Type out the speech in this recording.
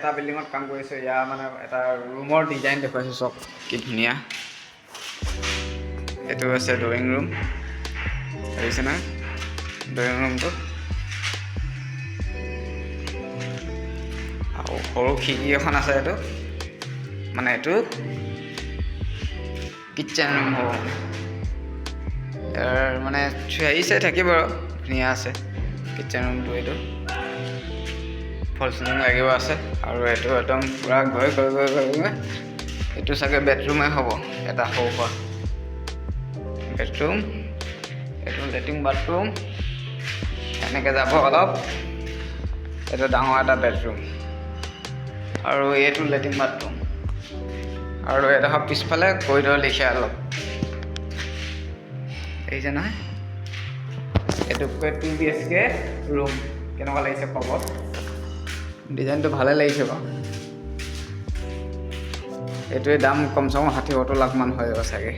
এটা বিল্ডিঙত কাম কৰিছোঁ ইয়াৰ মানে এটা ৰুমৰ ডিজাইন দেখুৱাইছোঁ চব। কি ধুনীয়া। এইটো আছে ড্ৰয়িং ৰুম দেখিছে না? ড্ৰয়িং ৰুমটো আৰু সৰু খিৰিকী এখন আছে এইটো। মানে এইটো কিটচেন ৰুম হ'ব। ইয়াৰ মানে হেৰি চাই থাকিব আৰু। ধুনীয়া আছে। কিটচেন ৰুমটো এইটো। ফল চিলিং লাগিব আছে আৰু এইটো একদম পূৰা গৈ গৈ গৈ গৈ গৈ এইটো চাগে বেডৰুমে হ'ব এটা সৰু সুৰা বেডৰুম এইটো লেট্ৰিন বাথৰুম এনেকৈ যাব অলপ। এইটো ডাঙৰ এটা বেডৰুম। আৰু এইটো লেট্ৰিন বাথৰুম। আৰু এডোখৰ পিছফালে কৰিডৰ লিখা অলপ। দেখিছে নহয়? এইটো two B H K room কেনেকুৱা লাগিছে খবৰ? ডিজাইনটো ভালে লাগিছে বাৰু। এইটোৱে দাম কমচে কম ষাঠি সত্তৰ লাখমান হৈ যাব চাগে।